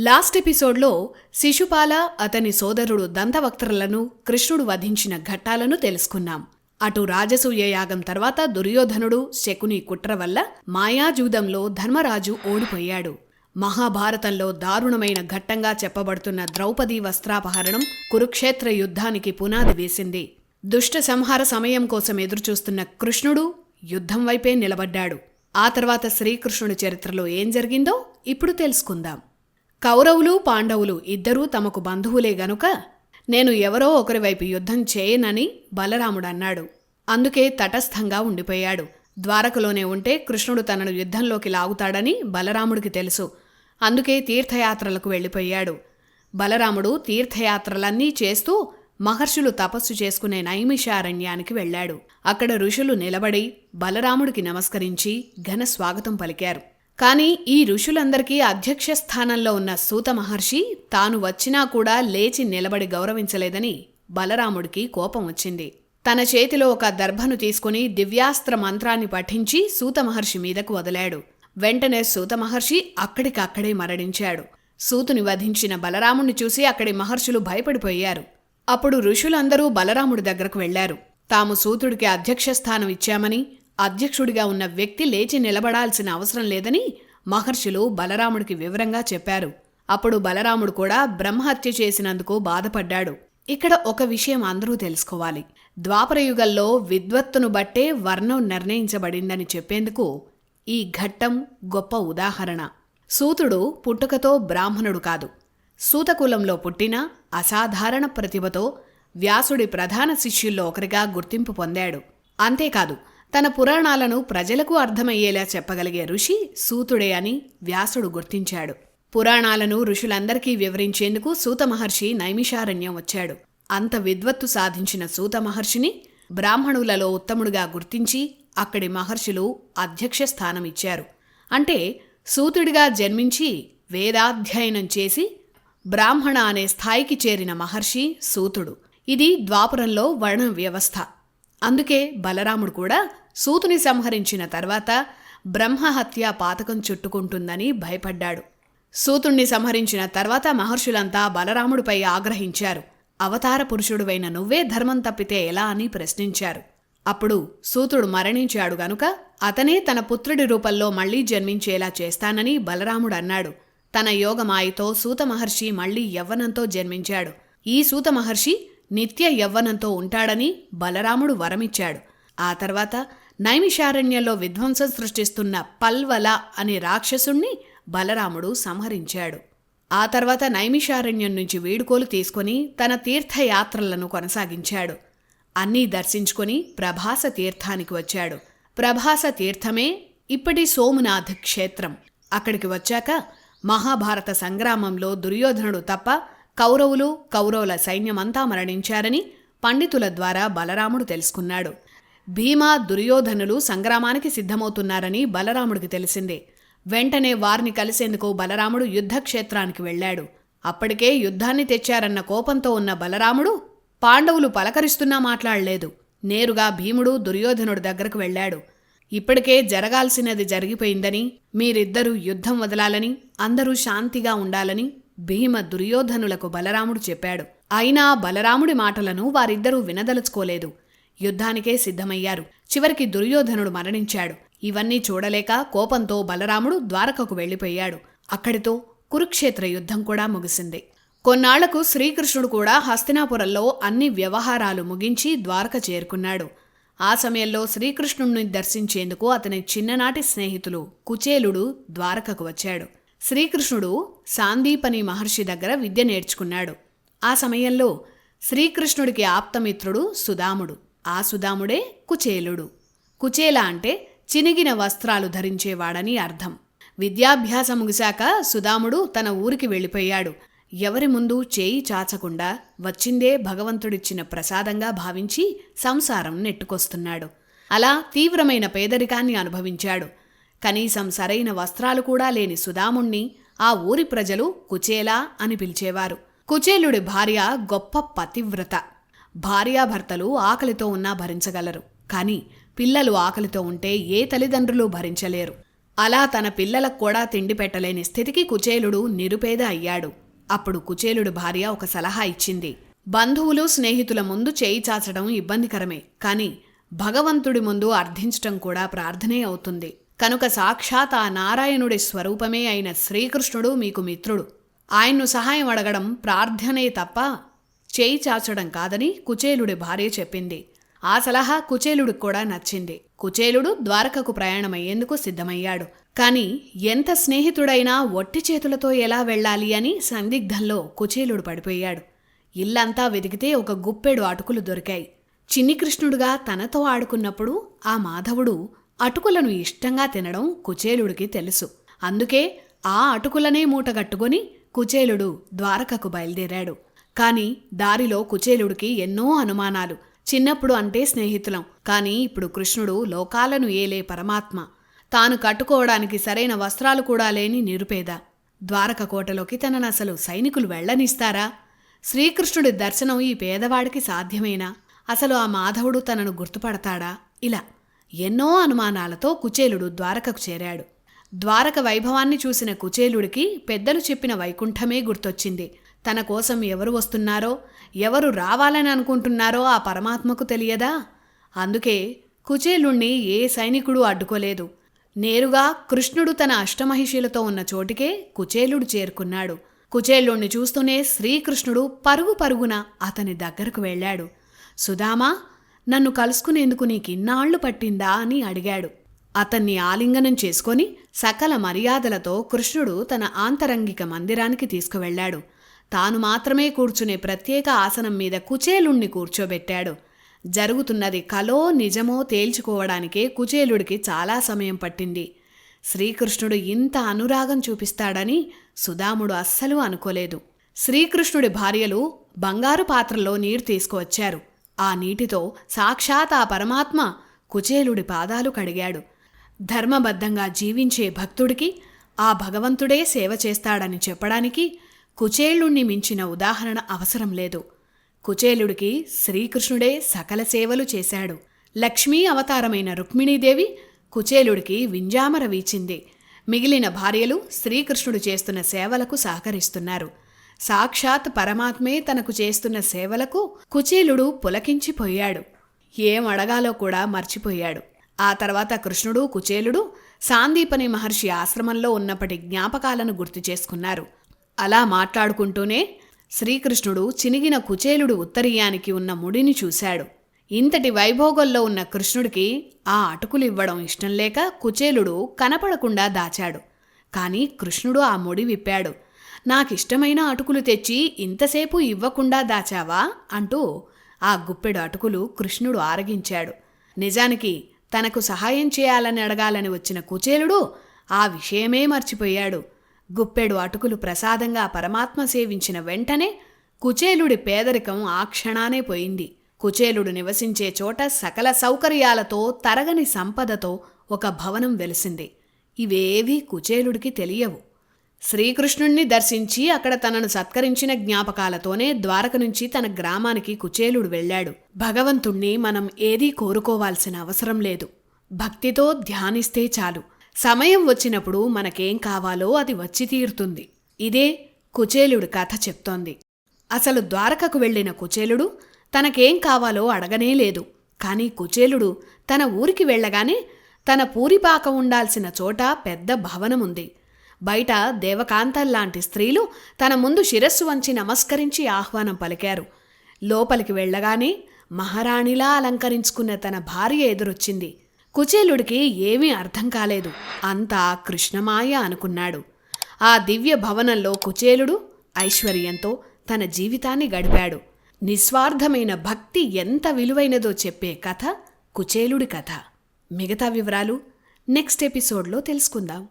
Last ఎపిసోడ్లో శిశుపాల అతని సోదరుడు దంతవక్త్రలను కృష్ణుడు వధించిన ఘట్టాలను తెలుసుకున్నాం. అటు రాజసూయ యాగం తర్వాత దుర్యోధనుడు శకుని కుట్ర వల్ల మాయాజూదంలో ధర్మరాజు ఓడిపోయాడు. మహాభారతంలో దారుణమైన ఘట్టంగా చెప్పబడుతున్న ద్రౌపది వస్త్రాపహరణం కురుక్షేత్ర యుద్ధానికి పునాది వేసింది. దుష్ట సంహార సమయం కోసం ఎదురుచూస్తున్న కృష్ణుడు యుద్ధం వైపే నిలబడ్డాడు. ఆ తర్వాత శ్రీకృష్ణుడి చరిత్రలో ఏం జరిగిందో ఇప్పుడు తెలుసుకుందాం. కౌరవులు పాండవులు ఇద్దరూ తమకు బంధువులే గనుక నేను ఎవరో ఒకరి వైపు యుద్ధం చేయనని బలరాముడన్నాడు. అందుకే తటస్థంగా ఉండిపోయాడు. ద్వారకలోనే ఉంటే కృష్ణుడు తనను యుద్ధంలోకి లాగుతాడని బలరాముడికి తెలుసు. అందుకే తీర్థయాత్రలకు వెళ్ళిపోయాడు. బలరాముడు తీర్థయాత్రలన్నీ చేస్తూ మహర్షులు తపస్సు చేసుకునే నైమిషారణ్యానికి వెళ్ళాడు. అక్కడ ఋషులు నిలబడి బలరాముడికి నమస్కరించి ఘన స్వాగతం పలికారు. కానీ ఈ ఋషులందరికీ అధ్యక్ష స్థానంలో ఉన్న సూత మహర్షి తాను వచ్చినా కూడా లేచి నిలబడి గౌరవించలేదని బలరాముడికి కోపం వచ్చింది. తన చేతిలో ఒక దర్భను తీసుకుని దివ్యాస్త్ర మంత్రాన్ని పఠించి సూత మహర్షి మీదకు వదిలాడు. వెంటనే సూత మహర్షి అక్కడికక్కడే మరణించాడు. సూతుని వధించిన బలరాముణ్ణి చూసి అక్కడి మహర్షులు భయపడిపోయారు. అప్పుడు ఋషులందరూ బలరాముడి దగ్గరకు వెళ్ళారు. తాము సూతుడికి అధ్యక్ష స్థానం ఇచ్చామని అధ్యక్షుడిగా ఉన్న వ్యక్తి లేచి నిలబడాల్సిన అవసరం లేదని మహర్షులు బలరాముడికి వివరంగా చెప్పారు. అప్పుడు బలరాముడు కూడా బ్రహ్మహత్య చేసినందుకు బాధపడ్డాడు. ఇక్కడ ఒక విషయం అందరూ తెలుసుకోవాలి. ద్వాపరయుగంలో విద్వత్తును బట్టే వర్ణం నిర్ణయించబడిందని చెప్పేందుకు ఈ ఘట్టం గొప్ప ఉదాహరణ. సూతుడు పుట్టుకతో బ్రాహ్మణుడు కాదు. సూతకులంలో పుట్టిన అసాధారణ ప్రతిభతో వ్యాసుడి ప్రధాన శిష్యుల్లో ఒకరిగా గుర్తింపు పొందాడు. అంతేకాదు తన పురాణాలను ప్రజలకు అర్థమయ్యేలా చెప్పగలిగే ఋషి సూతుడే అని వ్యాసుడు గుర్తించాడు. పురాణాలను ఋషులందరికీ వివరించేందుకు సూత మహర్షి నైమిషారణ్యం వచ్చాడు. అంత విద్వత్తు సాధించిన సూత మహర్షిని బ్రాహ్మణులలో ఉత్తముడుగా గుర్తించి అక్కడి మహర్షులు అధ్యక్ష స్థానం ఇచ్చారు. అంటే సూతుడిగా జన్మించి వేదాధ్యయనం చేసి బ్రాహ్మణ అనే స్థాయికి చేరిన మహర్షి సూతుడు. ఇది ద్వాపురంలో వర్ణ వ్యవస్థ అందుకే బలరాముడు కూడా సూతుని సంహరించిన తర్వాత బ్రహ్మహత్య పాతకం చుట్టుకుంటుందని భయపడ్డాడు. సూతుణ్ణి సంహరించిన తర్వాత మహర్షులంతా బలరాముడిపై ఆగ్రహించారు. అవతార పురుషుడువైన నువ్వే ధర్మం తప్పితే ఎలా అని ప్రశ్నించారు. అప్పుడు సూతుడు మరణించాడు గనుక అతనే తన పుత్రుడి రూపంలో మళ్ళీ జన్మించేలా చేస్తానని బలరాముడు అన్నాడు. తన యోగమాయతో సూత మహర్షి మళ్ళీ యవ్వనంతో జన్మించాడు. ఈ సూత మహర్షి నిత్య యవ్వనంతో ఉంటాడని బలరాముడు వరమిచ్చాడు. ఆ తర్వాత నైమిషారణ్యంలో విధ్వంసం సృష్టిస్తున్న పల్వల అనే రాక్షసుణ్ణి బలరాముడు సంహరించాడు. ఆ తర్వాత నైమిషారణ్యం నుంచి వీడుకోలు తీసుకుని తన తీర్థయాత్రలను కొనసాగించాడు. అన్నీ దర్శించుకొని ప్రభాస తీర్థానికి వచ్చాడు. ప్రభాస తీర్థమే ఇప్పటి సోమనాథ్ క్షేత్రం. అక్కడికి వచ్చాక మహాభారత సంగ్రామంలో దుర్యోధనుడు తప్ప కౌరవులు కౌరవుల సైన్యమంతా మరణించారని పండితుల ద్వారా బలరాముడు తెలుసుకున్నాడు. భీమా దుర్యోధనులు సంగ్రామానికి సిద్ధమవుతున్నారని బలరాముడికి తెలిసిందే. వెంటనే వారిని కలిసేందుకు బలరాముడు యుద్ధక్షేత్రానికి వెళ్ళాడు. అప్పటికే యుద్ధాన్ని తెచ్చారన్న కోపంతో ఉన్న బలరాముడు పాండవులు పలకరిస్తున్నా మాట్లాడలేదు. నేరుగా భీముడు దుర్యోధనుడి దగ్గరకు వెళ్ళాడు. ఇప్పటికే జరగాల్సినది జరిగిపోయిందని మీరిద్దరూ యుద్ధం వదలాలని అందరూ శాంతిగా ఉండాలని భీమ దుర్యోధనులకు బలరాముడు చెప్పాడు. అయినా బలరాముడి మాటలను వారిద్దరూ వినదలుచుకోలేదు. యుద్ధానికే సిద్ధమయ్యారు. చివరికి దుర్యోధనుడు మరణించాడు. ఇవన్నీ చూడలేక కోపంతో బలరాముడు ద్వారకకు వెళ్ళిపోయాడు. అక్కడితో కురుక్షేత్ర యుద్ధం కూడా ముగిసింది. కొన్నాళ్ళకు శ్రీకృష్ణుడు కూడా హస్తినాపురంలో అన్ని వ్యవహారాలు ముగించి ద్వారక చేరుకున్నాడు. ఆ సమయంలో శ్రీకృష్ణుణ్ణి దర్శించేందుకు అతని చిన్ననాటి స్నేహితులు కుచేలుడు ద్వారకకు వచ్చాడు. శ్రీకృష్ణుడు సాందీపని మహర్షి దగ్గర విద్య నేర్చుకున్నాడు. ఆ సమయంలో శ్రీకృష్ణుడికి ఆప్తమిత్రుడు సుదాముడు ఆ సుదాముడే కుచేలుడు. కుచేల అంటే చినిగిన వస్త్రాలు ధరించేవాడని అర్థం. విద్యాభ్యాసం ముగిశాక సుదాముడు తన ఊరికి వెళ్ళిపోయాడు. ఎవరి ముందు చేయి చాచకుండా వచ్చిందే భగవంతుడిచ్చిన ప్రసాదంగా భావించి సంసారం నెట్టుకొస్తున్నాడు. అలా తీవ్రమైన పేదరికాన్ని అనుభవించాడు. కనీసం సరైన వస్త్రాలు కూడా లేని సుదాముణ్ణి ఆ ఊరి ప్రజలు కుచేలా అని పిలిచేవారు. కుచేలుడి భార్య గొప్ప పతివ్రత. భార్యాభర్తలు ఆకలితో ఉన్నా భరించగలరు. కాని పిల్లలు ఆకలితో ఉంటే ఏ తల్లిదండ్రులు భరించలేరు. అలా తన పిల్లలకు కూడా తిండి పెట్టలేని స్థితికి కుచేలుడు నిరుపేద అయ్యాడు. అప్పుడు కుచేలుడు భార్య ఒక సలహా ఇచ్చింది. బంధువులు స్నేహితుల ముందు చేయి చాచడం ఇబ్బందికరమే. కాని భగవంతుడి ముందు అర్థించటం కూడా ప్రార్థనే అవుతుంది. కనుక సాక్షాత్ ఆ నారాయణుడి స్వరూపమే అయిన శ్రీకృష్ణుడు మీకు మిత్రుడు. ఆయన్ను సహాయం అడగడం ప్రార్థనే తప్ప చేయి చాచడం కాదని కుచేలుడి భార్య చెప్పింది. ఆ సలహా కుచేలుడికి కూడా నచ్చింది. కుచేలుడు ద్వారకకు ప్రయాణమయ్యేందుకు సిద్ధమయ్యాడు. కాని ఎంత స్నేహితుడైనా ఒట్టి చేతులతో ఎలా వెళ్ళాలి అని సందిగ్ధంలో కుచేలుడు పడిపోయాడు. ఇల్లంతా వెతికితే ఒక గుప్పెడు అటుకులు దొరికాయి. చిన్ని కృష్ణుడుగా తనతో ఆడుకున్నప్పుడు ఆ మాధవుడు అటుకులను ఇష్టంగా తినడం కుచేలుడికి తెలుసు. అందుకే ఆ అటుకులనే మూటగట్టుకొని కుచేలుడు ద్వారకకు బయలుదేరాడు. కాని దారిలో కుచేలుడికి ఎన్నో అనుమానాలు. చిన్నప్పుడు అంటే స్నేహితులం. కాని ఇప్పుడు కృష్ణుడు లోకాలను ఏలే పరమాత్మ. తాను కట్టుకోవడానికి సరైన వస్త్రాలు కూడా లేని నిరుపేద. ద్వారక కోటలోకి తనను అసలు సైనికులు వెళ్ళనిస్తారా శ్రీకృష్ణుడి దర్శనం ఈ పేదవాడికి సాధ్యమేనా? అసలు ఆ మాధవుడు తనను గుర్తుపడతాడా? ఇలా ఎన్నో అనుమానాలతో కుచేలుడు ద్వారకకు చేరాడు. ద్వారక వైభవాన్ని చూసిన కుచేలుడికి పెద్దలు చెప్పిన వైకుంఠమే గుర్తొచ్చింది. తన కోసం ఎవరు వస్తున్నారో ఎవరు రావాలని అనుకుంటున్నారో ఆ పరమాత్మకు తెలియదా? అందుకే కుచేలుణ్ణి ఏ సైనికుడు అడ్డుకోలేదు. నేరుగా కృష్ణుడు తన అష్టమహిషులతో ఉన్న చోటికే కుచేలుడు చేరుకున్నాడు. కుచేలుణ్ణి చూస్తూనే శ్రీకృష్ణుడు పరుగు పరుగున అతని దగ్గరకు వెళ్ళాడు. సుధామా నన్ను కలుసుకునేందుకు నీకిన్నాళ్ళు పట్టిందా అని అడిగాడు. అతన్ని ఆలింగనం చేసుకొని సకల మర్యాదలతో కృష్ణుడు తన ఆంతరంగిక మందిరానికి తీసుకువెళ్ళాడు. తాను మాత్రమే కూర్చునే ప్రత్యేక ఆసనం మీద కుచేలుణ్ణి కూర్చోబెట్టాడు. జరుగుతున్నది కలో నిజమో తేల్చుకోవడానికే కుచేలుడికి చాలా సమయం పట్టింది. శ్రీకృష్ణుడు ఇంత అనురాగం చూపిస్తాడని సుధాముడు అస్సలు అనుకోలేదు. శ్రీకృష్ణుడి భార్యలు బంగారు పాత్రలో నీరు తీసుకువచ్చారు. ఆ నీటితో సాక్షాత్ ఆ పరమాత్మ కుచేలుడి పాదాలు కడిగాడు. ధర్మబద్ధంగా జీవించే భక్తుడికి ఆ భగవంతుడే సేవ చేస్తాడని చెప్పడానికి కుచేలుణ్ణి మించిన ఉదాహరణ అవసరం లేదు. కుచేలుడికి శ్రీకృష్ణుడే సకల సేవలు చేశాడు. లక్ష్మీ అవతారమైన రుక్మిణీదేవి కుచేలుడికి వింజామర వీచింది. మిగిలిన భార్యలు శ్రీకృష్ణుడు చేస్తున్న సేవలకు సహకరిస్తున్నారు. సాక్షాత్ పరమాత్మే తనకు చేస్తున్న సేవలకు కుచేలుడు పులకించిపోయాడు. ఏం అడగాలో కూడా మర్చిపోయాడు. ఆ తర్వాత కృష్ణుడు కుచేలుడు సాందీపని మహర్షి ఆశ్రమంలో ఉన్నప్పటి జ్ఞాపకాలను గుర్తు చేసుకున్నారు. అలా మాట్లాడుకుంటూనే శ్రీకృష్ణుడు చినిగిన కుచేలుడు ఉత్తరీయానికి ఉన్న ముడిని చూశాడు. ఇంతటి వైభోగంలో ఉన్న కృష్ణుడికి ఆ అటుకులు ఇవ్వడం ఇష్టం లేక కుచేలుడు కనపడకుండా దాచాడు. కానీ కృష్ణుడు ఆ ముడి విప్పాడు. నాకిష్టమైన అటుకులు తెచ్చి ఇంతసేపు ఇవ్వకుండా దాచావా? అంటూ ఆ గుప్పెడు అటుకులు కృష్ణుడు ఆరగించాడు. నిజానికి తనకు సహాయం చేయాలని అడగాలని వచ్చిన కుచేలుడు ఆ విషయమే మర్చిపోయాడు. గుప్పెడు అటుకులు ప్రసాదంగా పరమాత్మ సేవించిన వెంటనే కుచేలుడి పేదరికం ఆ క్షణానే పోయింది. కుచేలుడు నివసించే చోట సకల సౌకర్యాలతో తరగని సంపదతో ఒక భవనం వెలిసింది. ఇవేవీ కుచేలుడికి తెలియవు. శ్రీకృష్ణుణ్ణి దర్శించి అక్కడ తనను సత్కరించిన జ్ఞాపకాలతోనే ద్వారక నుంచి తన గ్రామానికి కుచేలుడు వెళ్ళాడు. భగవంతుణ్ణి మనం ఏదీ కోరుకోవాల్సిన అవసరం లేదు. భక్తితో ధ్యానిస్తే చాలు. సమయం వచ్చినప్పుడు మనకేం కావాలో అది వచ్చి తీరుతుంది. ఇదే కుచేలుడి కథ చెప్తోంది. అసలు ద్వారకకు వెళ్ళిన కుచేలుడు తనకేం కావాలో అడగనే లేదు. కాని కుచేలుడు తన ఊరికి వెళ్ళగానే తన పూరిపాక ఉండాల్సిన చోట పెద్ద భవనముంది. బయట దేవకాంతల్లాంటి స్త్రీలు తన ముందు శిరస్సు వంచి నమస్కరించి ఆహ్వానం పలికారు. లోపలికి వెళ్ళగానే మహారాణిలా అలంకరించుకున్న తన భార్య ఎదురొచ్చింది. కుచేలుడికి ఏమీ అర్థం కాలేదు. అంతా కృష్ణమాయ అనుకున్నాడు. ఆ దివ్య భవనంలో కుచేలుడు ఐశ్వర్యంతో తన జీవితాన్ని గడిపాడు. నిస్వార్థమైన భక్తి ఎంత విలువైనదో చెప్పే కథ కుచేలుడి కథ. మిగతా వివరాలు నెక్స్ట్ ఎపిసోడ్లో తెలుసుకుందాం.